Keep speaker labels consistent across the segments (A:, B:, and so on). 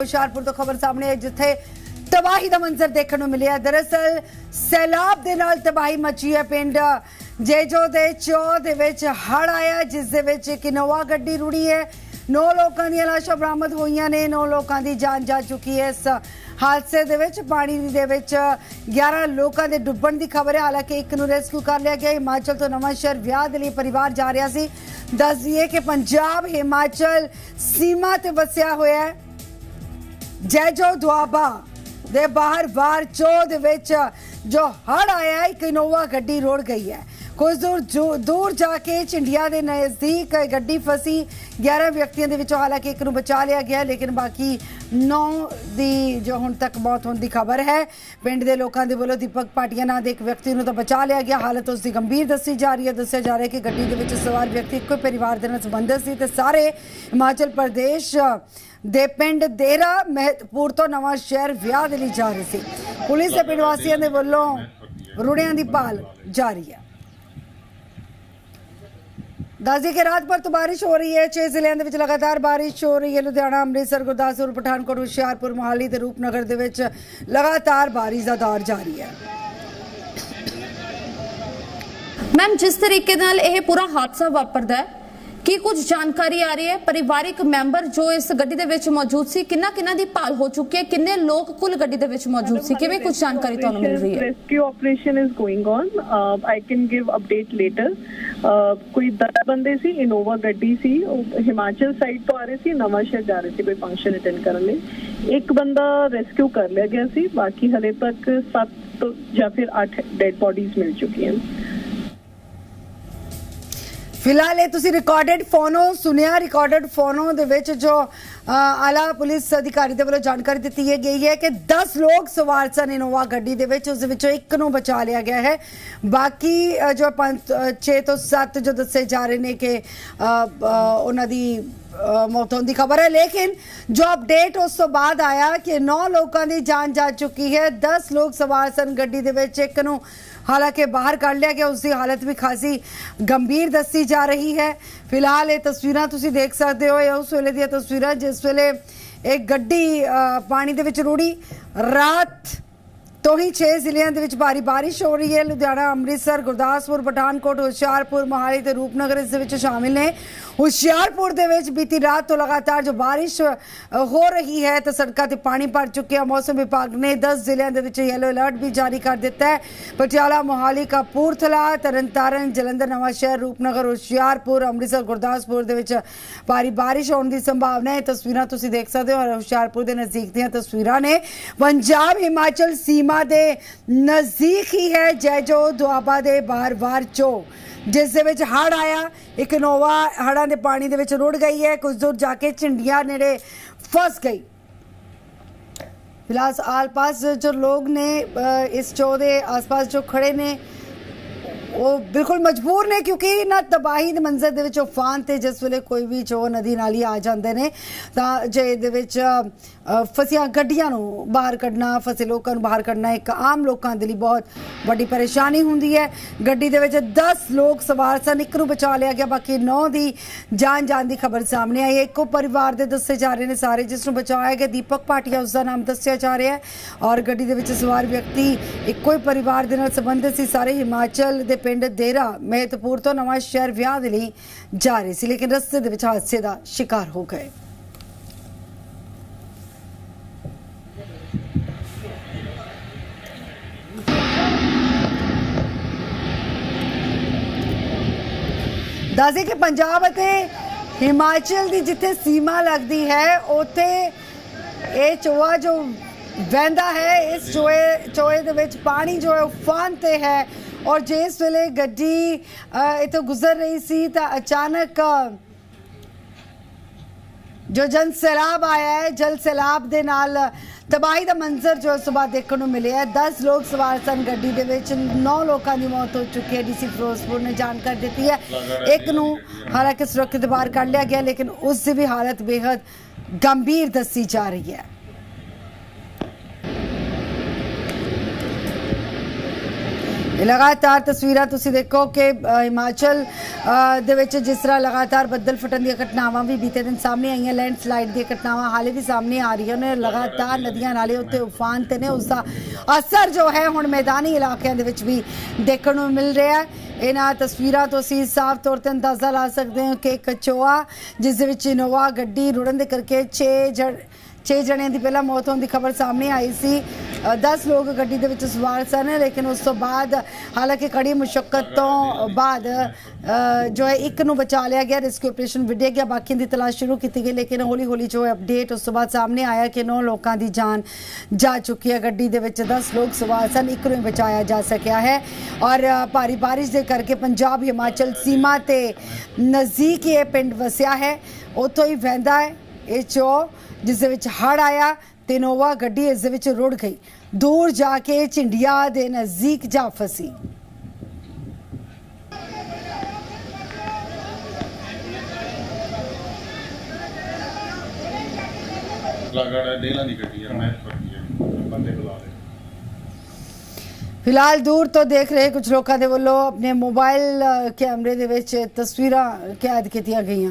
A: ਹੁਸ਼ਿਆਰਪੁਰ ਤੋਂ ਖਬਰ ਸਾਹਮਣੇ ਆਈ, ਜਿੱਥੇ ਤਬਾਹੀ ਦਾ ਮੰਜ਼ਰ ਦੇਖਣ ਨੂੰ ਮਿਲਿਆ। ਦਰਅਸਲ ਸੈਲਾਬ ਦੇ ਨਾਲ ਤਬਾਹੀ ਮਚੀ ਹੈ ਪਿੰਡ ਜੇਜੋ ਦੇ ਚੋ ਦੇ ਵਿੱਚ ਹੜ ਆਇਆ ਜਿਸ ਦੇ ਵਿੱਚ ਇੱਕ ਇਨੋਵਾ ਗੱਡੀ ਰੁੜੀ ਹੈ। ਨੌ ਲੋਕਾਂ ਦੀਆਂ ਲਾਸ਼ਾਂ ਬਰਾਮਦ ਹੋਈਆਂ ਨੇ। ਨੌ ਲੋਕਾਂ ਦੀ ਜਾਨ ਜਾ ਚੁੱਕੀ ਹੈ। ਇਸ ਹਾਦਸੇ ਦੇ ਵਿੱਚ ਪਾਣੀ ਦੇ ਵਿੱਚ 11 ਲੋਕਾਂ ਦੇ ਡੁੱਬਣ ਦੀ ਖਬਰ ਹੈ। ਹਾਲਾਂਕਿ ਇੱਕ ਨੂੰ ਰੈਸਕਿਊ ਕਰ ਲਿਆ ਗਿਆ। ਹਿਮਾਚਲ ਤੋਂ ਨਵਾਂ ਸ਼ਹਿਰ ਵਿਆਹ ਦੇ ਲਈ ਪਰਿਵਾਰ ਜਾ ਰਿਹਾ ਸੀ। ਦੱਸ ਦਈਏ ਕਿ ਪੰਜਾਬ, ਹਿਮਾਚਲ ਸੀਮਾ ਤੇ ਵਸਿਆ ਹੋਇਆ ਹੈ। ਜੈਜੋ ਦੁਆਬਾ ਦੇ ਬਾਹਰ ਬਾਹਰ ਚੋ ਦੇ ਵਿੱਚ ਜੋ ਹੜ ਆਇਆ, ਇੱਕ ਇਨੋਵਾ ਗੱਡੀ ਰੋੜ ਗਈ ਹੈ। ਕੁਝ ਦੂਰ ਜੋ- ਦੂਰ ਜਾ ਕੇ ਚਿੰਡੀਆ ਦੇ ਨਜ਼ਦੀਕ ਗੱਡੀ ਫਸੀ। 11 ਵਿਅਕਤੀਆਂ ਦੇ ਵਿੱਚੋਂ ਹਾਲਾਂਕਿ ਇੱਕ ਨੂੰ ਬਚਾ ਲਿਆ ਗਿਆ, ਲੇਕਿਨ ਬਾਕੀ 9 ਦੀ ਜੋ ਹੁਣ ਤੱਕ ਮੌਤ ਹੋਣ ਦੀ ਖਬਰ ਹੈ। ਪਿੰਡ ਦੇ ਲੋਕਾਂ ਦੇ ਵੱਲੋਂ ਦੀਪਕ ਪਾਟੀਆ ਨਾਂ ਦੇ ਇੱਕ ਵਿਅਕਤੀ ਨੂੰ ਤਾਂ ਬਚਾ ਲਿਆ ਗਿਆ। ਹਾਲਤ ਉਸ ਦੀ ਗੰਭੀਰ ਦੱਸੀ ਜਾ ਰਹੀ ਹੈ। ਦੱਸਿਆ ਜਾ ਰਿਹਾ ਹੈ ਕਿ ਗੱਡੀ ਦੇ ਵਿੱਚ ਸਵਾਰ ਵਿਅਕਤੀ ਇੱਕੋ ਹੀ ਪਰਿਵਾਰ ਦੇ ਨਾਲ ਸੰਬੰਧਿਤ ਸੀ ਤੇ ਸਾਰੇ ਹਿਮਾਚਲ ਪ੍ਰਦੇਸ਼ ਦੇ ਪਿੰਡ ਦੇਰਾ ਮਹਿਤਪੁਰ ਤੋਂ ਨਵਾਂ ਸ਼ਹਿਰ ਵਿਆਹ ਦੇ ਲਈ ਜਾ ਰਹੇ ਸੀ। ਪੁਲਿਸ ਤੇ ਪਿੰਡ ਵਾਸੀਆਂ ਦੇ ਵੱਲੋਂ ਰੁੜਿਆਂ ਦੀ ਭਾਲ ਜਾਰੀ ਹੈ। ਦੱਸਦੀ ਕਿ ਰਾਤ ਭਰ ਤੋਂ ਬਾਰਿਸ਼ ਹੋ ਰਹੀ ਹੈ। 6 ਜ਼ਿਲ੍ਹਿਆਂ ਦੇ ਵਿੱਚ ਲਗਾਤਾਰ ਬਾਰਿਸ਼ ਹੋ ਰਹੀ ਹੈ। ਲੁਧਿਆਣਾ, ਅੰਮ੍ਰਿਤਸਰ, ਗੁਰਦਾਸਪੁਰ, ਪਠਾਨਕੋਟ, ਹੁਸ਼ਿਆਰਪੁਰ, ਮੋਹਾਲੀ ਤੇ ਰੂਪਨਗਰ ਦੇ ਵਿੱਚ ਲਗਾਤਾਰ ਬਾਰਿਸ਼ ਦਾ ਦੌਰ ਜਾਰੀ ਹੈ।
B: ਮੈਮ ਜਿਸ ਤਰੀਕੇ ਨਾਲ ਇਹ ਪੂਰਾ ਹਾਦਸਾ ਵਾਪਰਦਾ ਹੈ ਕੀ ਕੁਝ ਜਾਣਕਾਰੀ ਆ ਰਹੀ ਹੈ? ਪਰਿਵਾਰਿਕ ਮੈਂਬਰ ਜੋ ਇਸ ਗੱਡੀ ਦੇ ਵਿੱਚ ਮੌਜੂਦ ਸੀ ਕਿੰਨਾ ਕਿੰਨਾ ਦੀ ਭਾਲ ਹੋ ਚੁੱਕੀ ਹੈ? ਕਿੰਨੇ ਲੋਕ ਕੁੱਲ ਗੱਡੀ ਦੇ ਵਿੱਚ ਮੌਜੂਦ ਸੀ? ਕਿਵੇਂ ਕੁਝ ਜਾਣਕਾਰੀ ਤੁਹਾਨੂੰ ਮਿਲ ਰਹੀ ਹੈ?
C: Rescue operation is going on. Uh, i can give update uh, ਕੋਈ 10 ਬੰਦੇ ਸੀ ਇਨੋਵਾ ਗੱਡੀ ਸੀ ਉਹ ਹਿਮਾਚਲ ਸਾਈਡ ਤੋਂ ਆ ਰਹੇ ਸੀ ਨਵਾਂ ਸ਼ਹਿਰ ਜਾ ਰਹੇ ਸੀ ਕੋਈ ਫੰਕਸ਼ਨ ਅਟੈਂਡ ਕਰਨ ਲਈ। ਇੱਕ ਬੰਦਾ ਰੈਸਕਿਊ ਕਰ ਲਿਆ ਗਿਆ ਸੀ ਬਾਕੀ ਹਲੇ ਤੱਕ 7 ਜਾਂ ਫਿਰ 8 ਡੈਡ ਬੋਡੀਜ਼ ਮਿਲ ਚੁੱਕੀਆਂ
A: ਫਿਲਹਾਲ ਇਹ ਤੁਸੀਂ ਰਿਕਾਰਡਡ ਫੋਨੋ ਸੁਨਿਆ ਰਿਕਾਰਡਡ ਫੋਨੋ ਦੇ ਵਿੱਚ ਜੋ ਆਲਾ ਪੁਲਿਸ ਅਧਿਕਾਰੀ ਦੇ ਵੱਲੋਂ ਜਾਣਕਾਰੀ ਦਿੱਤੀ ਹੈ ਗਈ ਹੈ ਕਿ 10 ਲੋਕ ਸਵਾਰ ਸਨ ਇਨੋਵਾ ਗੱਡੀ ਦੇ ਵਿੱਚ, ਉਸ ਦੇ ਵਿੱਚੋਂ ਇੱਕ ਨੂੰ ਬਚਾ ਲਿਆ ਗਿਆ ਹੈ। ਬਾਕੀ ਜੋ ਜੋ 6 ਤੋਂ 7 ਜੋ ਦੱਸੇ ਜਾ ਰਹੇ ਨੇ ਕਿ ਉਹਨਾਂ ਦੀ ਮੌਤ ਹੋਣ ਦੀ ਖਬਰ ਹੈ। ਲੇਕਿਨ ਜੋ ਅਪਡੇਟ ਉਸ ਤੋਂ ਬਾਅਦ ਆਇਆ ਕਿ 9 ਲੋਕਾਂ ਦੀ ਜਾਨ ਜਾ ਚੁੱਕੀ ਹੈ। 10 ਲੋਕ ਸਵਾਰ ਸਨ। ਗੱਡੀ ਦੇ ਵਿੱਚ ਇੱਕ ਨੂੰ ਹਾਲਾਂਕਿ ਬਾਹਰ ਕੱਢ ਲਿਆ ਗਿਆ। ਉਸ ਦੀ ਹਾਲਤ ਵੀ ਖਾਸੀ ਗੰਭੀਰ ਦੱਸੀ ਜਾ ਰਹੀ ਹੈ। ਫਿਲਹਾਲ ਇਹ ਤਸਵੀਰਾਂ ਤੁਸੀਂ ਦੇਖ ਸਕਦੇ ਹੋ। ਇਹ ਉਸ ਵੇਲੇ ਦੀਆਂ ਤਸਵੀਰਾਂ ਜਿਸ ਵੇਲੇ ਇੱਕ ਗੱਡੀ ਪਾਣੀ ਦੇ ਵਿੱਚ ਰੁੜੀ। ਰਾਤ ਤੋਂ ਹੀ 6 ਜ਼ਿਲ੍ਹਿਆਂ ਦੇ ਵਿੱਚ ਭਾਰੀ ਬਾਰਿਸ਼ ਹੋ ਰਹੀ ਹੈ। ਲੁਧਿਆਣਾ, ਅੰਮ੍ਰਿਤਸਰ, ਗੁਰਦਾਸਪੁਰ, ਪਠਾਨਕੋਟ, ਹੁਸ਼ਿਆਰਪੁਰ, ਮੋਹਾਲੀ ਤੇ ਰੂਪਨਗਰ ਇਸ ਦੇ ਵਿੱਚ ਸ਼ਾਮਿਲ ਨੇ। ਹੁਸ਼ਿਆਰਪੁਰ ਦੇ ਵਿੱਚ ਬੀਤੀ ਰਾਤ ਤੋਂ ਲਗਾਤਾਰ ਜੋ ਬਾਰਿਸ਼ ਹੋ ਰਹੀ ਹੈ ਤੇ ਸੜਕਾਂ ਤੇ ਪਾਣੀ ਭਰ ਚੁੱਕਿਆ ਮੌਸਮ ਵਿਭਾਗ ਨੇ 10 ਜ਼ਿਲ੍ਹਿਆਂ ਦੇ ਵਿੱਚ ਯੈਲੋ ਅਲਰਟ ਵੀ ਜਾਰੀ ਕਰ ਦਿੱਤਾ ਹੈ। ਪਟਿਆਲਾ, ਮੋਹਾਲੀ, ਕਪੂਰਥਲਾ, ਤਰਨਤਾਰਨ, ਜਲੰਧਰ, ਨਵਾਂਸ਼ਹਿਰ, ਰੂਪਨਗਰ, ਹੁਸ਼ਿਆਰਪੁਰ, ਅੰਮ੍ਰਿਤਸਰ, ਗੁਰਦਾਸਪੁਰ ਦੇ ਵਿੱਚ ਭਾਰੀ ਬਾਰਿਸ਼ ਹੋਣ ਦੀ ਸੰਭਾਵਨਾ ਹੈ। ਤਸਵੀਰਾਂ ਤੁਸੀਂ ਦੇਖ ਸਕਦੇ ਹੋ। ਹੁਸ਼ਿਆਰਪੁਰ ਦੇ ਨਜ਼ਦੀਕ ਦੀਆਂ ਤਸਵੀਰਾਂ ਨੇ ਪੰਜਾਬ ਹਿਮਾਚਲ ਸੀਮਾ ਦੇ ਨਜ਼ਦੀਕ ਹੀ ਹੈ ਜੈਜੋ ਦੁਆਬਾ ਦੇ ਬਾਰ-ਬਾਰ ਚੋ, ਜਿਸ ਦੇ ਵਿੱਚ ਹੜ ਆਇਆ। ਇੱਕ ਨੋਵਾ ਹੜਾਂ ਦੇ ਪਾਣੀ ਦੇ ਵਿੱਚ ਰੁੜ ਗਈ ਹੈ। ਕੁਝ ਦੂਰ ਜਾ ਕੇ ਝੰਡੀਆਂ ਨੇੜੇ ਫਸ ਗਈ। ਫਿਲਹਾਲ ਆਸ-ਪਾਸ ਜੋ ਲੋਕ ਨੇ ਇਸ ਚੋ ਦੇ ਆਸ-ਪਾਸ ਜੋ ਖੜੇ ਨੇ ਉਹ ਬਿਲਕੁਲ ਮਜਬੂਰ ਨੇ ਕਿਉਂਕਿ ਇਹਨਾਂ ਤਬਾਹੀ ਦੇ ਮੰਜ਼ਰ ਦੇ ਵਿੱਚ ਉਫਾਨ ਤੇ ਜਿਸ ਵੇਲੇ ਕੋਈ ਵੀ ਚੋ ਨਦੀ ਨਾਲੀ ਆ ਜਾਂਦੇ ਨੇ, ਤਾਂ ਜੇ ਇਹਦੇ ਵਿੱਚ ਫਸੀਆਂ ਗੱਡੀਆਂ ਨੂੰ ਬਾਹਰ ਕੱਢਣਾ, ਫਸੇ ਲੋਕਾਂ ਨੂੰ ਬਾਹਰ ਕੱਢਣਾ ਇੱਕ ਆਮ ਲੋਕਾਂ ਦੇ ਲਈ ਬਹੁਤ ਵੱਡੀ ਪਰੇਸ਼ਾਨੀ ਹੁੰਦੀ ਹੈ। ਗੱਡੀ ਦੇ ਵਿੱਚ 10 ਲੋਕ ਸਵਾਰ ਸਨ, ਇੱਕ ਨੂੰ ਬਚਾ ਲਿਆ ਗਿਆ, ਬਾਕੀ 9 ਦੀ ਜਾਨ ਜਾਣ ਦੀ ਖਬਰ ਸਾਹਮਣੇ ਆਈ ਹੈ। ਇੱਕੋ ਪਰਿਵਾਰ ਦੇ ਦੱਸੇ ਜਾ ਰਹੇ ਨੇ ਸਾਰੇ, ਜਿਸ ਨੂੰ ਬਚਾਇਆ ਗਿਆ ਦੀਪਕ ਪਾਟਿਆ ਉਸ ਦਾ ਨਾਮ ਦੱਸਿਆ ਜਾ ਰਿਹਾ ਹੈ। ਔਰ ਗੱਡੀ ਦੇ ਵਿੱਚ ਸਵਾਰ ਵਿਅਕਤੀ ਇੱਕੋ ਹੀ ਪਰਿਵਾਰ ਦੇ ਨਾਲ ਸੰਬੰਧਿਤ ਸੀ। ਸਾਰੇ ਹਿਮਾਚਲ ਦੇ ਪਿੰਡ ਦੇਰਾ ਮਹਿਤਪੁਰ ਤੋਂ ਨਵਾਂ ਸ਼ਹਿਰ ਵਿਆਹ ਦੇ ਲਈ ਜਾ ਰਹੇ ਸੀ, ਲੇਕਿਨ ਰਸਤੇ ਦੇ ਵਿੱਚ ਹਾਦਸੇ ਦਾ ਸ਼ਿਕਾਰ ਹੋ ਗਏ। ਦੱਸਦੇ ਕਿ ਪੰਜਾਬ ਅਤੇ ਹਿਮਾਚਲ ਦੀ ਜਿੱਥੇ ਸੀਮਾ ਲੱਗਦੀ ਹੈ, ਉੱਥੇ ਇਹ ਚੋਆ ਜੋ ਵਹਿੰਦਾ ਹੈ, ਇਸ ਚੋਏ ਚੋਏ ਦੇ ਵਿੱਚ ਪਾਣੀ ਜੋ ਹੈ ਉਫਾਨ ਤੇ ਹੈ। ਔਰ ਜਿਸ ਵੇਲੇ ਗੱਡੀ ਅ, ਇੱਥੋਂ ਗੁਜ਼ਰ ਰਹੀ ਸੀ ਤਾਂ ਅਚਾਨਕ ਜੋ ਜਨ ਸੈਲਾਬ ਆਇਆ ਹੈ ਜਲ ਸੈਲਾਬ ਦੇ ਨਾਲ ਤਬਾਹੀ ਦਾ ਮੰਜ਼ਰ ਜੋ ਸੁਬਾ ਦੇਖਣ ਨੂੰ ਮਿਲਿਆ ਹੈ। 10 ਲੋਕ ਸਵਾਰ ਸਨ ਗੱਡੀ ਦੇ ਵਿੱਚ 9 ਲੋਕਾਂ ਦੀ ਮੌਤ ਹੋ ਚੁੱਕੀ ਹੈ। ਡੀਸੀ ਫਿਰੋਜ਼ਪੁਰ ਨੇ ਜਾਣਕਾਰੀ ਦਿੱਤੀ ਹੈ। ਇੱਕ ਨੂੰ ਹਾਲਾਂਕਿ ਸੁਰੱਖਿਅਤ ਬਾਹਰ ਕੱਢ ਲਿਆ ਗਿਆ ਲੇਕਿਨ ਉਸ ਦੀ ਵੀ ਹਾਲਤ ਬੇहद ਗੰਭੀਰ ਦੱਸੀ ਜਾ ਰਹੀ ਹੈ। ਲਗਾਤਾਰ ਤਸਵੀਰਾਂ ਤੁਸੀਂ ਦੇਖੋ ਕਿ ਹਿਮਾਚਲ ਦੇ ਵਿੱਚ ਜਿਸ ਤਰ੍ਹਾਂ ਲਗਾਤਾਰ ਬੱਦਲ ਫਟਣ ਦੀਆਂ ਘਟਨਾਵਾਂ ਵੀ ਬੀਤੇ ਦਿਨ ਸਾਹਮਣੇ ਆਈਆਂ, ਲੈਂਡਸਲਾਈਡ ਦੀਆਂ ਘਟਨਾਵਾਂ ਹਾਲੇ ਵੀ ਸਾਹਮਣੇ ਆ ਰਹੀਆਂ ਨੇ, ਲਗਾਤਾਰ ਨਦੀਆਂ ਨਾਲੇ ਉੱਤੇ ਉਫਾਨ ਤੇ ਨੇ, ਉਸ ਦਾ ਅਸਰ ਜੋ ਹੈ ਹੁਣ ਮੈਦਾਨੀ ਇਲਾਕਿਆਂ ਦੇ ਵਿੱਚ ਵੀ ਦੇਖਣ ਨੂੰ ਮਿਲ ਰਿਹਾ ਹੈ। ਇਹਨਾਂ ਤਸਵੀਰਾਂ ਤੋਂ ਅਸੀਂ ਸਾਫ਼ ਤੌਰ ਤੇ ਅੰਦਾਜ਼ਾ ਲਾ ਸਕਦੇ ਹਾਂ ਕਿ ਕਚੋਆ ਜਿਸ ਦੇ ਵਿੱਚ ਇਨੋਵਾ ਗੱਡੀ ਰੁੜਨ ਦੇ ਕਰਕੇ 6 ਜਣ 6 ਜਣਿਆਂ ਦੀ ਪਹਿਲਾਂ ਮੌਤ ਹੋਣ ਦੀ ਖਬਰ ਸਾਹਮਣੇ ਆਈ ਸੀ। 10 ਲੋਕ ਗੱਡੀ ਦੇ ਵਿੱਚ ਸਵਾਰ ਸਨ, ਲੇਕਿਨ ਉਸ ਤੋਂ ਬਾਅਦ ਹਾਲਾਂਕਿ ਕੜੀ ਮੁਸ਼ਕਲ ਤੋਂ ਬਾਅਦ ਜੋ ਹੈ, ਇੱਕ ਨੂੰ ਬਚਾ ਲਿਆ ਗਿਆ, ਰੈਸਕਿਊ ਆਪਰੇਸ਼ਨ ਵਿੱਢਿਆ ਗਿਆ, ਬਾਕੀਆਂ ਦੀ ਤਲਾਸ਼ ਸ਼ੁਰੂ ਕੀਤੀ ਗਈ, ਲੇਕਿਨ ਹੌਲੀ ਹੌਲੀ ਜੋ ਅਪਡੇਟ ਉਸ ਤੋਂ ਬਾਅਦ ਸਾਹਮਣੇ ਆਇਆ ਕਿ 9 ਲੋਕਾਂ ਦੀ ਜਾਨ ਜਾ ਚੁੱਕੀ ਹੈ। ਗੱਡੀ ਦੇ ਵਿੱਚ 10 ਲੋਕ ਸਵਾਰ ਸਨ, ਇੱਕ ਨੂੰ ਹੀ ਬਚਾਇਆ ਜਾ ਸਕਿਆ ਹੈ ਔਰ ਭਾਰੀ ਬਾਰਿਸ਼ ਦੇ ਕਰਕੇ ਪੰਜਾਬ, ਹਿਮਾਚਲ ਸੀਮਾ ਤੇ ਨਜ਼ਦੀਕ ਇਹ ਪਿੰਡ ਵਸਿਆ ਹੈ। ਉੱਥੋਂ ਹੀ ਵਹਿੰਦਾ ਹੈ, ਇਹ ਚੋ ਜਿਸ ਦੇ ਵਿੱਚ ਹੜ ਆਇਆ ਤੇ ਨੋਵਾ ਗੱਡੀ ਇਸ ਦੇ ਵਿੱਚ ਰੁੜ ਗਈ। ਦੂਰ ਜਾ ਕੇ ਚਿੰਡਿਆ ਦੇ ਨਜ਼ਦੀਕ ਜਾ ਫਸੀ।
D: ਲਗੜਾ ਡੇਲਾ ਨਹੀਂ ਕੱਢੀ ਯਾਰ ਮੈਂ ਫਰਕੀ ਹੈ ਬੰਦੇ ਬੁਲਾ ਲੈ
A: ਫਿਲਹਾਲ ਦੂਰ ਤੋਂ ਦੇਖ ਰਹੇ ਕੁਝ ਲੋਕਾਂ ਦੇ ਵੱਲੋਂ ਆਪਣੇ ਮੋਬਾਈਲ ਕੈਮਰੇ ਦੇ ਵਿੱਚ ਤਸਵੀਰਾਂ ਕੈਦ ਕੀਤੀਆਂ ਗਈਆਂ।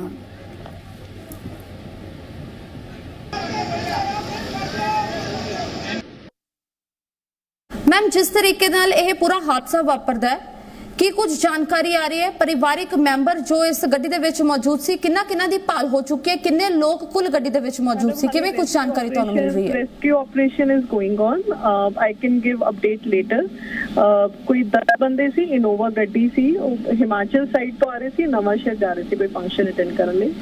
B: ਮੈਮ ਜਿਸ ਤਰੀਕੇ ਨਾਲ ਇਹ ਪੂਰਾ ਹਾਦਸਾ ਵਾਪਰਦਾ ਹੈ ਕੀ ਕੁਝ ਜਾਣਕਾਰੀ ਆ ਰਹੀ ਹੈ? ਪਰਿਵਾਰਿਕ ਮੈਂਬਰ ਜੋ ਇਸ ਗੱਡੀ ਦੇ ਵਿੱਚ ਮੌਜੂਦ ਸੀ ਕਿੰਨਾ ਕਿੰਨਾ ਦੀ ਭਾਲ ਹੋ ਚੁੱਕੀ ਹੈ? ਕਿੰਨੇ ਲੋਕ ਕੁੱਲ ਗੱਡੀ ਦੇ ਵਿੱਚ ਮੌਜੂਦ ਸੀ? ਕਿਵੇਂ ਕੁਝ ਜਾਣਕਾਰੀ ਤੁਹਾਨੂੰ ਮਿਲ ਰਹੀ ਹੈ?
C: Rescue operation is going on. Uh, I can give update uh, ਕੋਈ 10 ਬੰਦੇ ਸੀ ਇਨੋਵਾ ਗੱਡੀ ਸੀ ਉਹ ਹਿਮਾਚਲ ਸਾਈਡ ਤੋਂ ਆ ਰਹੇ ਸੀ ਨਵਾਂ ਸ਼ਹਿਰ ਜਾ ਰਹੇ ਸੀ ਕੋਈ ਫੰਕਸ਼ਨ ਅਟੈਂਡ ਕਰਨ ਲਈ।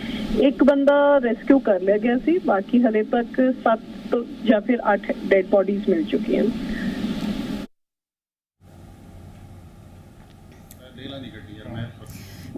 C: ਇੱਕ ਬੰਦਾ ਰੈਸਕਿਊ ਕਰ ਲਿਆ ਗਿਆ ਸੀ ਬਾਕੀ ਹਲੇ ਤੱਕ 7 ਜਾਂ ਫਿਰ 8 ਡੈਡ ਬੋਡੀਜ਼ ਮਿਲ ਚੁੱਕੀਆਂ
D: ਡੇਲਾ ਨਹੀਂ ਕੱਢੀ ਯਾਰ, ਮੈਂ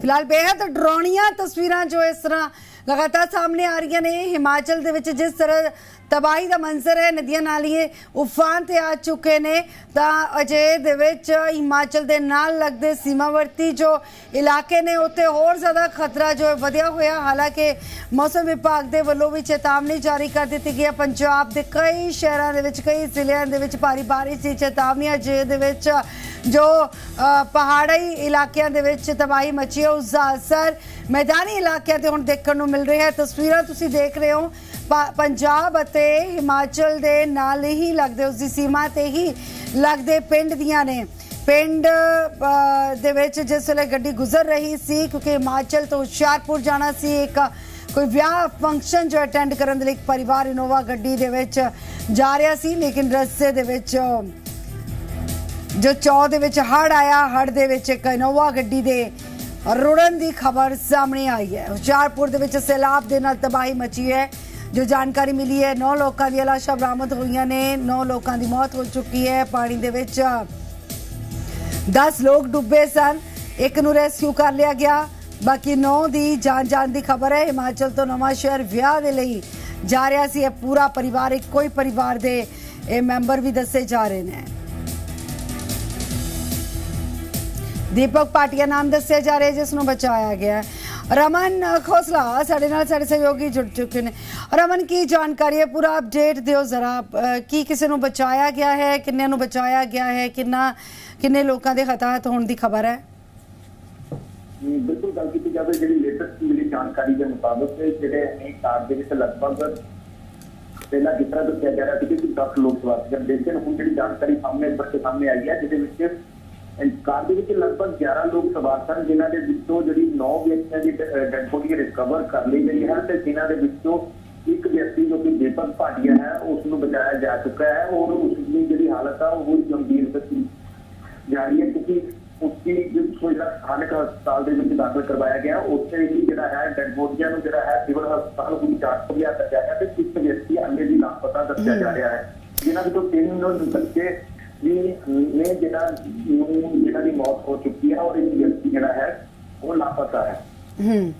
A: ਫਿਲਹਾਲ ਬੇहद ਡਰਾਉਣੀਆਂ ਤਸਵੀਰਾਂ ਜੋ ਇਸ ਤਰ੍ਹਾਂ ਲਗਾਤਾਰ ਸਾਹਮਣੇ ਆ ਰਹੀਆਂ ਨੇ। ਹਿਮਾਚਲ ਦੇ ਵਿੱਚ ਜਿਸ ਤਰ੍ਹਾਂ ਤਬਾਹੀ ਦਾ ਮੰਜ਼ਰ ਹੈ, ਨਦੀਆਂ ਨਾਲੀਏ ਉਫਾਨ ਤੇ ਆ ਚੁੱਕੇ ਨੇ। ਤਾਂ ਅਜੇ ਦੇ ਵਿੱਚ ਹਿਮਾਚਲ ਦੇ ਨਾਲ ਲੱਗਦੇ ਸੀਮਾਵਰਤੀ ਜੋ ਇਲਾਕੇ ਨੇ, ਉੱਤੇ ਹੋਰ ਜ਼ਿਆਦਾ ਖਤਰਾ ਜੋ ਹੈ ਵਧਿਆ ਹੋਇਆ, ਹਾਲਾਂਕਿ ਮੌਸਮ ਵਿਭਾਗ ਦੇ ਵੱਲੋਂ ਵੀ ਚੇਤਾਵਨੀ ਜਾਰੀ ਕਰ ਦਿੱਤੀ ਗਈ ਹੈ। ਪੰਜਾਬ ਦੇ ਕਈ ਸ਼ਹਿਰਾਂ ਦੇ ਵਿੱਚ, ਕਈ ਜ਼ਿਲ੍ਹਿਆਂ ਦੇ ਵਿੱਚ ਭਾਰੀ ਬਾਰਿਸ਼ ਦੀ ਚੇਤਾਵਨੀ ਹੈ। ਦੇ ਵਿੱਚ ਜੋ ਪਹਾੜੀ ਇਲਾਕਿਆਂ ਦੇ ਵਿੱਚ ਤਬਾਹੀ ਮਚੀ ਹੈ, ਉਸ ਦਾ ਅਸਰ ਮੈਦਾਨੀ ਇਲਾਕਿਆਂ ਤੇ ਹੁਣ ਦੇਖਣ ਨੂੰ ਮਿਲ ਰਿਹਾ ਹੈ। ਤਸਵੀਰਾਂ ਤੁਸੀਂ ਦੇਖ ਰਹੇ ਹੋ, ਪ- ਪੰਜਾਬ ਅਤੇ ਹਿਮਾਚਲ ਦੇ ਨਾਲ ਹੀ ਲੱਗਦੇ, ਉਸ ਦੀ ਸੀਮਾ ਤੇ ਹੀ ਲੱਗਦੇ ਪਿੰਡ ਦੀਆਂ ਨੇ। ਪਿੰਡ ਦੇ ਵਿੱਚ ਜਿਸ ਵੇਲੇ ਗੱਡੀ ਗੁਜ਼ਰ ਰਹੀ ਸੀ, ਕਿਉਂਕਿ ਹਿਮਾਚਲ ਤੋਂ ਹੁਸ਼ਿਆਰਪੁਰ ਜਾਣਾ ਸੀ, ਇੱਕ ਕੋਈ ਵਿਆਹ ਫੰਕਸ਼ਨ ਜੋ ਅਟੈਂਡ ਕਰਨ ਦੇ ਲਈ ਇੱਕ ਪਰਿਵਾਰ ਇਨੋਵਾ ਗੱਡੀ ਦੇ ਵਿੱਚ ਜਾ ਰਿਹਾ ਸੀ, ਲੇਕਿਨ ਰਸਤੇ ਦੇ ਵਿੱਚ ਜੋ ਚੌ ਦੇ ਵਿੱਚ ਹੜ ਆਇਆ ਹੜ ਦੇ ਵਿੱਚ ਇੱਕ ਇਨੋਵਾ ਗੱਡੀ ਦੇ ਰੁੜਨ ਦੀ ਖਬਰ ਸਾਹਮਣੇ ਆਈ ਹੈ। ਹੁਸ਼ਿਆਰਪੁਰ ਦੇ ਵਿੱਚ ਸੈਲਾਬ ਦੇ ਨਾਲ ਤਬਾਹੀ ਮਚੀ ਹੈ। ਜੋ ਜਾਣਕਾਰੀ ਮਿਲੀ ਹੈ 9 ਲੋਕਾਂ ਦੀਆਂ ਲਾਸ਼ਾਂ ਬਰਾਮਦ ਹੋਈਆਂ ਨੇ। 9 ਲੋਕਾਂ ਦੀ ਮੌਤ ਹੋ ਚੁੱਕੀ ਹੈ। ਪਾਣੀ ਦੇ ਵਿੱਚ 10 ਲੋਕ ਡੁੱਬੇ ਸਨ। ਇੱਕ ਨੂੰ ਰੈਸਕਿਊ ਕਰ ਲਿਆ ਗਿਆ। ਬਾਕੀ 9 ਦੀ ਜਾਨ ਜਾਣ ਦੀ ਖਬਰ ਹੈ। ਹਿਮਾਚਲ ਤੋਂ ਨਵਾਂ ਸ਼ਹਿਰ ਵਿਆਹ ਦੇ ਲਈ ਜਾ ਰਿਹਾ ਸੀ। ਇਹ ਪੂਰਾ ਪਰਿਵਾਰ, ਇੱਕੋ ਹੀ ਪਰਿਵਾਰ ਦੇ ਇਹ ਮੈਂਬਰ ਵੀ ਦੱਸੇ ਜਾ ਰਹੇ ਨੇ। ਦੀਪਕ ਪਾਟਿਆ ਨਾਮ ਦੱਸਿਆ ਜਾ ਰਿਹਾ ਜਿਸ ਨੂੰ ਬਚਾਇਆ ਗਿਆ ਰਮਨ ਖੋਸਲਾ, ਸਾਡੇ ਨਾਲ ਸਾਡੇ ਸਹਿਯੋਗੀ ਜੁੜ ਚੁੱਕੇ ਨੇ। ਰਮਨ, ਕੀ ਜਾਣਕਾਰੀ ਹੈ? ਪੂਰਾ ਅਪਡੇਟ ਦਿਓ ਜ਼ਰਾ। ਕੀ ਕਿਸੇ ਨੂੰ ਬਚਾਇਆ ਗਿਆ ਹੈ? ਕਿੰਨਿਆਂ ਨੂੰ ਬਚਾਇਆ ਗਿਆ ਹੈ? ਕਿੰਨਾ, ਕਿੰਨੇ ਲੋਕਾਂ ਦੇ ਹਤਾਹਤ ਹੋਣ ਦੀ ਖਬਰ ਹੈ?
E: ਬਿਲਕੁਲ ਗੱਲ ਕੀਤੀ ਜਾਵੇ, ਜਿਹੜੀ ਲੇਟੈਸਟ ਮਿਲੀ ਜਾਣਕਾਰੀ ਦੇ ਮੁਤਾਬਕ ਜਿਹੜੇ ਨੇ ਕਾਰ ਦੇ ਵਿੱਚ ਲਗਭਗ ਪਹਿਲਾਂ ਜਿਸ ਦੱਸਿਆ ਜਾ ਰਿਹਾ ਸੀ ਕਿ 10 ਲੋਕ ਸਵਾਰ ਸੀ। ਲੇਕਿਨ ਹੁਣ ਜਿਹੜੀ ਜਾਣਕਾਰੀ ਸਾਹਮਣੇ ਉੱਪਰ ਸਾਹਮਣੇ ਆਈ ਹੈ, ਜਿਹਦੇ ਵਿੱਚ ਕਾਰ ਦੇ ਵਿੱਚ ਲਗਭਗ 11 ਲੋਕ ਸਵਾਰ ਸਨ ਜਿਨ੍ਹਾਂ ਦੇ ਵਿੱਚੋਂ ਜਿਹੜੀ 9 ਵਿਅਕਤੀਆਂ ਦੀ ਡੈਡ ਬੋਡੀ ਰਿਕਵਰ ਕਰ ਲਈ ਗਈ ਹੈ ਤੇ ਜਿਨ੍ਹਾਂ ਦੇ ਵਿੱਚੋਂ ਇੱਕ ਵਿਅਕਤੀ ਜੋ ਕਿ ਦੀਪਕ ਭਾਟੀਆ ਹੈ ਉਸ ਨੂੰ ਬਚਾਇਆ ਜਾ ਚੁੱਕਾ ਹੈ ਔਰ ਉਸ ਦੀ ਜਿਹੜੀ ਹਾਲਤ ਆ ਉਹ ਗੰਭੀਰ ਦੱਸੀ ਜਾ ਰਹੀ ਹੈ ਕਿਉਂਕਿ ਉਸਦੀ ਕੋਈ ਜਿਹੜਾ ਸਥਾਨਕ ਹਸਪਤਾਲ ਦੇ ਵਿੱਚ ਦਾਖਲ ਕਰਵਾਇਆ ਗਿਆ ਉੱਥੇ ਹੀ ਜਿਹੜਾ ਹੈ ਡੈਡ ਬੋਡੀਆਂ ਨੂੰ ਜਿਹੜਾ ਹੈ ਸਿਵਲ ਹਸਪਤਾਲ ਦੀ ਜਾਂਚ ਦੱਸਿਆ ਗਿਆ ਤੇ ਇੱਕ ਵਿਅਕਤੀ ਅੰਨੇ ਦੀ ਲਾਪਤਾ ਦੱਸਿਆ ਜਾ ਰਿਹਾ ਹੈ ਜਿਨ੍ਹਾਂ ਵਿੱਚੋਂ ਤਿੰਨ ਬੱਚੇ ਵੀ ਨੇ ਜਿਹੜਾ ਨੂੰ ਜਿਹਨਾਂ ਦੀ ਮੌਤ ਹੋ ਚੁੱਕੀ ਹੈ, ਔਰ ਇਹ ਵਿਅਕਤੀ ਜਿਹੜਾ ਹੈ, ਉਹ ਲਾਪਤਾ ਹੈ।
A: ਹਮ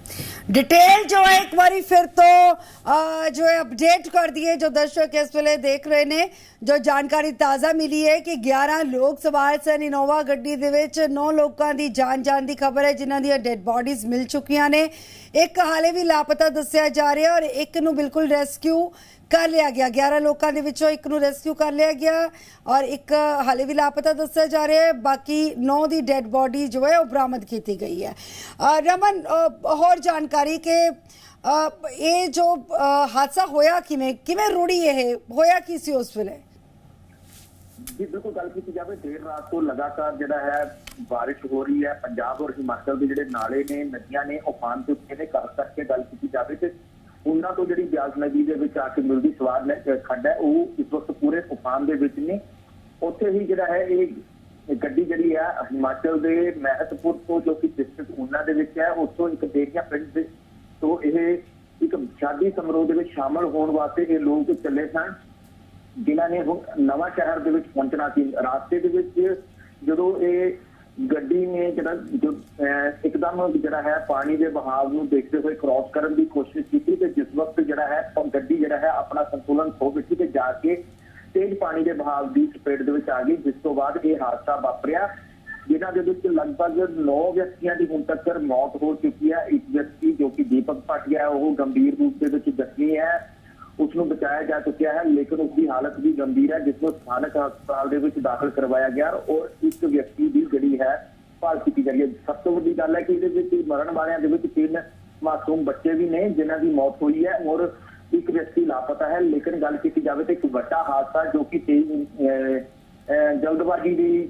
A: ਡਿਟੇਲ ਜੋ ਹੈ ਇੱਕ ਵਾਰੀ ਫਿਰ ਤੋਂ ਅ, ਜੋ ਹੈ ਅਪਡੇਟ ਕਰ ਦਈਏ ਜੋ ਦਰਸ਼ਕ ਇਸ ਵੇਲੇ ਦੇਖ ਰਹੇ ਨੇ ਜੋ ਜਾਣਕਾਰੀ ਤਾਜ਼ਾ ਮਿਲੀ ਹੈ ਕਿ 11 ਲੋਕ ਸਵਾਰ ਸਨ। ਇਨੋਵਾ ਗੱਡੀ ਦੇ ਵਿੱਚ 9 ਲੋਕਾਂ ਦੀ ਜਾਨ ਜਾਣ ਦੀ ਖਬਰ ਹੈ ਜਿਨ੍ਹਾਂ ਦੀਆਂ ਡੈੱਡ ਬਾਡੀਜ਼ ਮਿਲ ਚੁੱਕੀਆਂ ਨੇ। ਇੱਕ ਹਾਲੇ ਵੀ ਲਾਪਤਾ ਦੱਸਿਆ ਜਾ ਰਿਹਾ ਔਰ ਇੱਕ ਨੂੰ ਬਿਲਕੁਲ ਰੈਸਕਿਊ ਕਰ ਲਿਆ ਗਿਆ। 11 ਲੋਕਾਂ ਦੇ ਵਿੱਚੋਂ ਇੱਕ ਨੂੰ ਰੈਸਕਿਊ ਕਰ ਲਿਆ ਗਿਆ ਔਰ ਇੱਕ ਹਾਲੇ ਵੀ ਲਾਪਤਾ ਦੱਸਿਆ ਜਾ ਰਿਹਾ ਹੈ। ਬਾਕੀ 9 ਦੀ ਡੈੱਡ ਬੋਡੀ ਜੋ ਹੈ ਉਹ ਬਰਾਮਦ ਕੀਤੀ ਗਈ ਹੈ। ਰਮਨ ਹੋਰ ਜਾਣਕਾਰੀ ਕਿ ਇਹ ਜੋ ਹਾਦਸਾ ਹੋਇਆ ਕਿਵੇਂ ਕਿਵੇਂ ਰੁੜੀ ਇਹ? ਹੋਇਆ ਕੀ ਸੀ ਉਸ ਵੇਲੇ?
E: ਜੀ, ਬਿਲਕੁਲ ਗੱਲ ਕੀਤੀ ਜਾਵੇ, ਦੇਰ ਰਾਤ ਤੋਂ ਲਗਾਤਾਰ ਜਿਹੜਾ ਹੈ, ਬਾਰਿਸ਼ ਹੋ ਰਹੀ ਹੈ। ਪੰਜਾਬ ਔਰ ਹਿਮਾਚਲ ਦੇ ਜਿਹੜੇ ਨਾਲੇ ਨੇ, ਨਦੀਆਂ ਨੇ ਉਫਾਨ ਤੇ ਉੱਤੇ ਨੇ। ਕਰ ਕਰਕੇ ਗੱਲ ਕੀਤੀ ਜਾਵੇ ਤੇ ਉਹਨਾਂ ਤੋਂ ਜਿਹੜੀ ਬਿਆਸ ਨਦੀ ਦੇ ਵਿੱਚ ਆ ਕੇ ਮਿਲਦੀ ਸਵਾਦ ਲੈ, ਖੱਡ ਹੈ, ਉਹ ਇਸ ਵਕਤ ਪੂਰੇ ਉਫਾਨ ਦੇ ਵਿੱਚ ਨੇ। ਉੱਥੇ ਹੀ ਜਿਹੜਾ ਹੈ, ਇਹ ਗੱਡੀ ਜਿਹੜੀ ਹੈ ਹਿਮਾਚਲ ਦੇ ਮਹਿਤਪੁਰ ਤੋਂ ਜੋ ਕਿ ਡਿਸਟ੍ਰਿਕਟ ਉਹਨਾਂ ਦੇ ਵਿੱਚ ਹੈ ਉੱਥੋਂ ਇੱਕ ਦੇਰੀਆ ਪਿੰਡ ਦੇ ਤੋਂ ਇਹ ਇੱਕ ਸ਼ਾਦੀ ਸਮਾਰੋਹ ਦੇ ਵਿੱਚ ਸ਼ਾਮਲ ਹੋਣ ਵਾਸਤੇ ਇਹ ਲੋਕ ਚੱਲੇ ਸਨ। ਜਿਨ੍ਹਾਂ ਨੇ ਹੁਣ ਨਵਾਂ ਸ਼ਹਿਰ ਦੇ ਵਿੱਚ ਪਹੁੰਚਣਾ ਸੀ। ਰਾਸਤੇ ਦੇ ਵਿੱਚ ਜਦੋਂ ਇਹ ਗੱਡੀ ਨੇ ਜਿਹੜਾ ਜੋ, ਅਹ, ਇੱਕਦਮ ਜਿਹੜਾ ਹੈ ਪਾਣੀ ਦੇ ਬਹਾਵ ਨੂੰ ਦੇਖਦੇ ਹੋਏ ਕ੍ਰਾਸ ਕਰਨ ਦੀ ਕੋਸ਼ਿਸ਼ ਕੀਤੀ ਤੇ ਜਿਸ ਵਕਤ ਜਿਹੜਾ ਹੈ ਗੱਡੀ ਜਿਹੜਾ ਹੈ ਆਪਣਾ ਸੰਤੁਲਨ ਖੋ ਬੈਠੀ ਤੇ ਜਾ ਕੇ ਤੇਜ਼ ਪਾਣੀ ਦੇ ਬਹਾਵ ਦੀ ਚਪੇਟ ਦੇ ਵਿੱਚ ਆ ਗਈ, ਜਿਸ ਤੋਂ ਬਾਅਦ ਇਹ ਹਾਦਸਾ ਵਾਪਰਿਆ, ਜਿਨ੍ਹਾਂ ਦੇ ਵਿੱਚ ਲਗਭਗ 9 ਵਿਅਕਤੀਆਂ ਦੀ ਹੁਣ ਤੱਕ ਮੌਤ ਹੋ ਚੁੱਕੀ ਹੈ। ਇੱਕ ਵਿਅਕਤੀ ਜੋ ਕਿ ਦੀਪਕ ਭਾਟੀਆ ਹੈ, ਉਹ ਗੰਭੀਰ ਰੂਪ ਦੇ ਵਿੱਚ ਜ਼ਖਮੀ ਹੈ। ਉਸ ਨੂੰ ਬਚਾਇਆ ਜਾ ਚੁੱਕਿਆ ਹੈ, ਲੇਕਿਨ ਉਸ ਦੀ ਹਾਲਤ ਵੀ ਗੰਭੀਰ ਹੈ, ਜਿਸ ਨੂੰ ਸਥਾਨਕ ਹਸਪਤਾਲ ਦੇ ਵਿੱਚ ਦਾਖਲ ਕਰਵਾਇਆ ਗਿਆ ਔਰ ਇੱਕ ਵਿਅਕਤੀ ਦੀ ਜਿਹੜੀ ਹੈ ਭਾਲ ਕੀਤੀ ਜਾ ਰਹੀ ਹੈ। ਸਭ ਤੋਂ ਵੱਡੀ ਗੱਲ ਹੈ ਕਿ ਇਹਦੇ ਵਿੱਚ ਮਰਨ ਵਾਲਿਆਂ ਦੇ ਵਿੱਚ ਤਿੰਨ ਮਾਸੂਮ ਬੱਚੇ ਵੀ ਨੇ, ਜਿਨ੍ਹਾਂ ਦੀ ਮੌਤ ਹੋਈ ਹੈ ਔਰ ਇੱਕ ਵਿਅਕਤੀ ਲਾਪਤਾ ਹੈ, ਲੇਕਿਨ ਗੱਲ ਕੀਤੀ ਜਾਵੇ ਤਾਂ ਇੱਕ ਵੱਡਾ ਹਾਦਸਾ ਜੋ ਕਿ ਤੇਜ਼ ਜਲਦਬਾਜ਼ੀ ਦੀ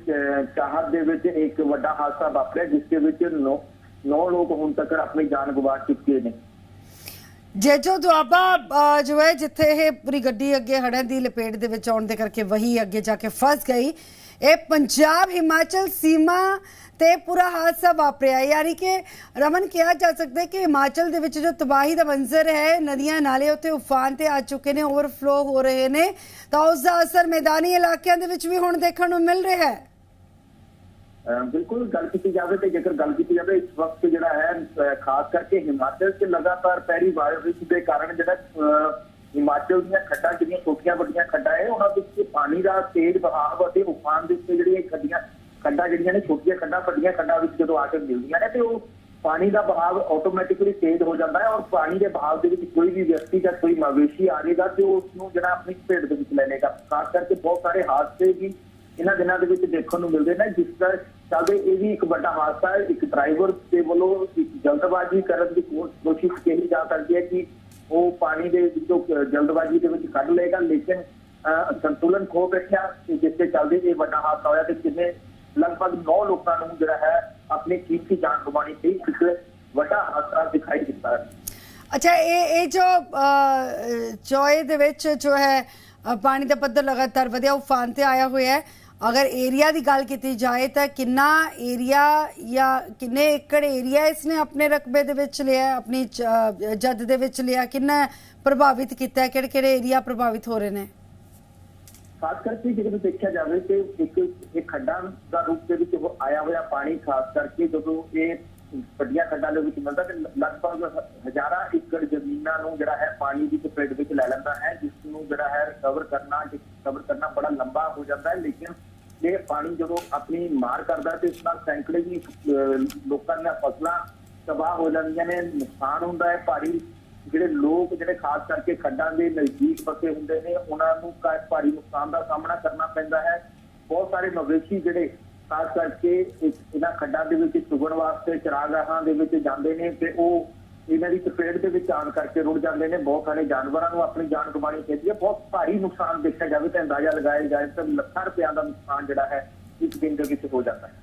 E: ਚਾਹਤ ਦੇ ਵਿੱਚ ਇੱਕ ਵੱਡਾ ਹਾਦਸਾ ਵਾਪਰਿਆ, ਜਿਸ ਦੇ ਵਿੱਚ 9 ਨੌ ਲੋਕ ਹੁਣ ਤੱਕ ਆਪਣੀ ਜਾਨ ਗਵਾ ਚੁੱਕੇ ਨੇ।
A: ਜੇਜੋ ਦੁਆਬਾ ਜੋ ਹੈ, ਜਿੱਥੇ ਇਹ ਪੂਰੀ ਗੱਡੀ ਅੱਗੇ ਹੜ੍ਹਾਂ ਦੀ ਲਪੇਟ ਦੇ ਵਿੱਚ ਆਉਣ ਦੇ ਕਰਕੇ ਵਹੀ ਅੱਗੇ ਜਾ ਕੇ ਫਸ ਗਈ ਇਹ ਪੰਜਾਬ ਹਿਮਾਚਲ ਸੀਮਾ ਤੇ ਪੂਰਾ ਹਾਦਸਾ ਵਾਪਰਿਆ। ਯਾਨੀ ਕਿ ਰਮਨ, ਕਿਹਾ ਜਾ ਸਕਦਾ ਹੈ ਕਿ ਹਿਮਾਚਲ ਦੇ ਵਿੱਚ ਜੋ ਤਬਾਹੀ ਦਾ ਮੰਜ਼ਰ ਹੈ, ਨਦੀਆਂ ਨਾਲੇ ਉੱਤੇ ਉਫਾਨ ਤੇ ਆ ਚੁੱਕੇ ਨੇ ਓਵਰਫਲੋ ਹੋ ਰਹੇ ਨੇ। ਤਾਂ ਉਸ ਦਾ ਅਸਰ ਮੈਦਾਨੀ ਇਲਾਕਿਆਂ ਦੇ ਵਿੱਚ ਵੀ ਹੁਣ ਦੇਖਣ ਨੂੰ ਮਿਲ ਰਿਹਾ ਹੈ।
E: ਬਿਲਕੁਲ ਗੱਲ ਕੀਤੀ ਜਾਵੇ ਤੇ ਜੇਕਰ ਗੱਲ ਕੀਤੀ ਜਾਵੇ, ਇਸ ਵਕਤ ਜਿਹੜਾ ਹੈ ਖਾਸ ਕਰਕੇ ਹਿਮਾਚਲ 'ਚ ਲਗਾਤਾਰ ਪੈਰੀ ਬਾਰਿਸ਼ ਦੇ ਕਾਰਨ ਜਿਹੜਾ ਹਿਮਾਚਲ ਦੀਆਂ ਖੱਡਾਂ, ਜਿਹੜੀਆਂ ਛੋਟੀਆਂ ਵੱਡੀਆਂ ਖੱਡਾਂ ਹੈ ਉਹਨਾਂ ਵਿੱਚ ਪਾਣੀ ਦਾ ਤੇਜ਼ ਵਹਾਅ ਅਤੇ ਉਫਾਨ ਦੇ ਉੱਤੇ ਜਿਹੜੀਆਂ ਖੱਡੀਆਂ, ਖੱਡਾਂ ਜਿਹੜੀਆਂ ਨੇ, ਛੋਟੀਆਂ ਖੱਡਾਂ, ਵੱਡੀਆਂ ਖੱਡਾਂ ਵਿੱਚ ਜਦੋਂ ਆ ਕੇ ਮਿਲਦੀਆਂ ਨੇ, ਤੇ ਉਹ ਪਾਣੀ ਦਾ ਬਹਾਵ ਆਟੋਮੈਟਿਕਲੀ ਤੇਜ਼ ਹੋ ਜਾਂਦਾ ਹੈ ਔਰ ਪਾਣੀ ਦੇ ਬਹਾਵ ਦੇ ਵਿੱਚ ਕੋਈ ਵੀ ਵਿਅਕਤੀ ਜਾਂ ਕੋਈ ਮਵੇਸ਼ੀ ਆਵੇਗਾ ਤੇ ਉਸ ਨੂੰ ਜਿਹੜਾ ਆਪਣੀ ਭੇਡ ਦੇ ਵਿੱਚ ਲੈ ਲੇਗਾ ਖਾਸ ਕਰਕੇ ਬਹੁਤ ਸਾਰੇ ਹਾਦਸੇ ਵੀ ਇਹਨਾਂ ਦਿਨਾਂ ਦੇ ਵਿੱਚ ਦੇਖਣ ਨੂੰ ਮਿਲਦੇ ਨੇ, ਜਿਸ ਦਾ ਚੱਲਦੇ ਇਹ ਵੀ ਇੱਕ ਵੱਡਾ ਹਾਦਸਾ ਹੈ। ਇੱਕ ਡਰਾਈਵਰ ਦੇ ਵੱਲੋਂ ਇੱਕ ਜਲਦਬਾਜ਼ੀ ਕਰਨ ਦੀ ਕੋਸ਼ਿਸ਼ ਕੀਤੀ ਜਾ ਸਕਦੀ ਹੈ ਕਿ ਉਹ ਪਾਣੀ ਦੇ ਵਿੱਚੋਂ ਜਲਦਬਾਜ਼ੀ ਦੇ ਵਿੱਚ ਕੱਢ ਲਏਗਾ ਲੇਕਿਨ ਸੰਤੁਲਨ ਖੋ ਬੈਠਿਆ ਜਿਸ ਦੇ ਚੱਲਦੇ ਇਹ ਵੱਡਾ ਹਾਦਸਾ ਹੋਇਆ ਤੇ ਕਿੰਨੇ ਲਗਭਗ 9 ਲੋਕਾਂ ਨੂੰ ਜਿਹੜਾ ਹੈ ਆਪਣੀ ਕੀਮਤੀ ਜਾਨ ਗਵਾਉਣੀ ਪਈ ਇੱਕ ਵੱਡਾ ਹਾਦਸਾ ਦਿਖਾਈ ਦਿੱਤਾ ਹੈ।
A: ਅੱਛਾ ਇਹ ਇਹ ਜੋ ਅ, ਚੋਏ ਦੇ ਵਿੱਚ ਜੋ ਹੈ ਪਾਣੀ ਦਾ ਪੱਧਰ ਲਗਾਤਾਰ ਵਧਿਆ ਉਫਾਨ ਤੇ ਆਇਆ ਹੋਇਆ ਹੈ। ਅਗਰ ਏਰੀਆ ਦੀ ਗੱਲ ਕੀਤੀ ਜਾਏ ਤਾਂ ਕਿੰਨਾ ਏਰੀਆ ਜਾਂ ਕਿੰਨੇ ਏਕੜ ਏਰੀਆ ਇਸਨੇ ਆਪਣੇ ਰਕਬੇ ਦੇ ਵਿੱਚ ਲਿਆ, ਆਪਣੀ ਜਦ ਦੇ ਵਿੱਚ ਲਿਆ, ਕਿੰਨਾ ਪ੍ਰਭਾਵਿਤ ਕੀਤਾ, ਕਿਹੜੇ ਕਿਹੜੇ ਏਰੀਆ ਪ੍ਰਭਾਵਿਤ ਹੋ ਰਹੇ ਨੇ?
E: ਖਾਸ ਕਰਕੇ ਜਦੋਂ ਦੇਖਿਆ ਜਾਵੇ ਤੇ ਇੱਕ ਇਹ ਖੱਡਾਂ ਦਾ ਰੂਪ ਦੇ ਵਿੱਚ ਉਹ ਆਇਆ ਹੋਇਆ ਪਾਣੀ, ਖਾਸ ਕਰਕੇ ਜਦੋਂ ਇਹ ਵੱਡੀਆਂ ਖੱਡਾਂ ਦੇ ਵਿੱਚ ਮਿਲਦਾ ਤੇ ਲਗਭਗ ਹਜ਼ਾਰਾਂ ਏਕੜ ਜ਼ਮੀਨਾਂ ਨੂੰ ਜਿਹੜਾ ਹੈ ਪਾਣੀ ਦੀ ਚਪੇਟ ਵਿੱਚ ਲੈ ਲੈਂਦਾ ਹੈ ਜਿਸ ਨੂੰ ਜਿਹੜਾ ਹੈ ਰਿਕਵਰ ਕਰਨਾ ਰਿਕਵਰ ਕਰਨਾ ਬੜਾ ਲੰਬਾ ਹੋ ਜਾਂਦਾ ਹੈ ਲੇਕਿਨ ਇਹ ਪਾਣੀ ਜਦੋਂ ਆਪਣੀ ਮਾਰ ਕਰਦਾ ਤੇ ਇਸ ਨਾਲ ਸੈਂਕੜੇ ਹੀ ਅਹ, ਲੋਕਾਂ ਦੀਆਂ ਫਸਲਾਂ ਤਬਾਹ ਹੋ ਜਾਂਦੀਆਂ ਨੇ ਨੁਕਸਾਨ ਹੁੰਦਾ ਹੈ ਭਾਰੀ ਜਿਹੜੇ ਲੋਕ ਜਿਹੜੇ ਖਾਸ ਕਰਕੇ ਖੱਡਾਂ ਦੇ ਨਜ਼ਦੀਕ ਵਸੇ ਹੁੰਦੇ ਨੇ ਉਹਨਾਂ ਨੂੰ ਭਾਰੀ ਨੁਕਸਾਨ ਦਾ ਸਾਹਮਣਾ ਕਰਨਾ ਪੈਂਦਾ ਹੈ। ਬਹੁਤ ਸਾਰੇ ਮਵੇਸ਼ੀ ਜਿਹੜੇ ਖਾਸ ਕਰਕੇ ਇਸ- ਇਹਨਾਂ ਖੱਡਾਂ ਦੇ ਵਿੱਚ ਚੁਗਣ ਵਾਸਤੇ, ਚਰਾਗਾਹਾਂ ਦੇ ਵਿੱਚ ਜਾਂਦੇ ਨੇ ਤੇ ਉਹ ਇਹਨਾਂ ਦੀ ਚਪੇਟ ਦੇ ਵਿੱਚ ਆਣ ਕਰਕੇ ਰੁੜ ਜਾਂਦੇ ਨੇ। ਬਹੁਤ ਸਾਰੇ ਜਾਨਵਰਾਂ ਨੂੰ ਆਪਣੀ ਜਾਨ ਗਵਾਉਣੀ ਪੈਂਦੀ ਹੈ। ਬਹੁਤ ਭਾਰੀ ਨੁਕਸਾਨ ਦੇਖਿਆ ਜਾਵੇ ਤਾਂ ਅੰਦਾਜ਼ਾ ਲਗਾਇਆ ਜਾਏ ਤਾਂ ਲੱਖਾਂ ਰੁਪਿਆ ਦਾ ਨੁਕਸਾਨ ਜਿਹੜਾ ਹੈ ਇੱਕ ਦਿਨ ਦੇ ਵਿੱਚ ਹੋ ਜਾਂਦਾ ਹੈ।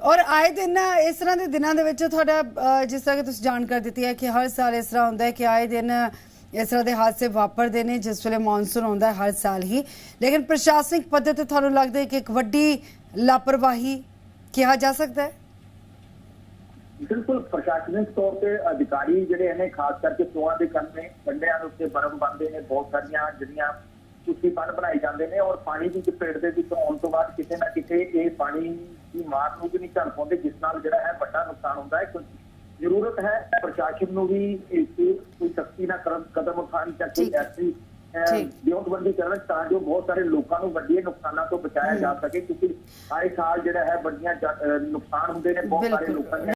A: ਔਰ ਆਏ ਦਿਨ ਨਾ ਇਸ ਤਰ੍ਹਾਂ ਦੇ ਦਿਨਾਂ ਦੇ ਵਿੱਚ ਤੁਹਾਡਾ ਜਿਸ ਤਰ੍ਹਾਂ ਕਿ ਤੁਸੀਂ ਜਾਣਕਾਰੀ ਦਿੱਤੀ ਹੈ ਕਿ ਹਰ ਸਾਲ ਇਸ ਤਰ੍ਹਾਂ ਹੁੰਦਾ ਹੈ ਕਿ ਆਏ ਦਿਨ ਇਸ ਤਰ੍ਹਾਂ ਦੇ ਹਾਦਸੇ ਵਾਪਰਦੇ ਨੇ, ਜਿਸ ਵੇਲੇ ਮੌਨਸੂਨ ਆਉਂਦਾ ਹੈ ਹਰ ਸਾਲ ਹੀ। ਲੇਕਿਨ ਪ੍ਰਸ਼ਾਸਨਿਕ ਪੱਧਰ ਤੇ ਤੁਹਾਨੂੰ ਲੱਗਦਾ ਹੈ ਕਿ ਇੱਕ ਵੱਡੀ ਲਾਪਰਵਾਹੀ ਕਿਹਾ ਜਾ ਸਕਦਾ ਹੈ
E: ਬਿਲਕੁਲ ਪ੍ਰਸ਼ਾਸਨਿਕ ਤੌਰ ਤੇ ਅਧਿਕਾਰੀ ਜਿਹੜੇ ਨੇ ਖਾਸ ਕਰਕੇ ਸੋਆਂ ਦੇ ਕੰਨੇ ਕੰਡਿਆਂ ਦੇ ਉੱਤੇ ਬਰਫ਼ ਬੰਦੇ ਨੇ ਬਹੁਤ ਸਾਰੀਆਂ ਜਿਹੜੀਆਂ ਤੁਸੀਂ ਬੰਨ ਬਣਾਏ ਜਾਂਦੇ ਨੇ ਔਰ ਪਾਣੀ ਦੀ ਚਪੇਟ ਦੇ ਵਿੱਚ ਆਉਣ ਤੋਂ ਬਾਅਦ ਕਿਤੇ ਨਾ ਕਿਤੇ ਇਹ ਪਾਣੀ ਦੀ ਮਾਰ ਨੂੰ ਵੀ ਨਹੀਂ ਝੱਲ ਪਾਉਂਦੇ ਜਿਸ ਨਾਲ ਜਿਹੜਾ ਹੈ ਵੱਡਾ ਨੁਕਸਾਨ ਹੁੰਦਾ ਹੈ ਜ਼ਰੂਰਤ ਹੈ ਪ੍ਰਸ਼ਾਸਨ ਨੂੰ ਵੀ ਇਸ ਤੇ ਕੋਈ ਸਖਤੀ ਨਾਲ ਕਦਮ ਉਠਾਉਣ
A: ਠੀਕ ਹੈ।
E: ਵਿਉਂਤਬੰਦੀ ਕਰਨ ਤਾਂ ਜੋ ਬਹੁਤ ਸਾਰੇ ਲੋਕਾਂ ਨੂੰ ਵੱਡੀਆਂ ਨੁਕਸਾਨਾਂ ਤੋਂ ਬਚਾਇਆ ਜਾ ਸਕੇ ਕਿਉਂਕਿ ਆਏ ਸਾਲ ਜਿਹੜਾ ਹੈ ਵੱਡੀਆਂ ਨੁਕਸਾਨ ਹੁੰਦੇ ਨੇ ਬਹੁਤ ਸਾਰੇ। ਲੋਕਾਂ ਦੀਆਂ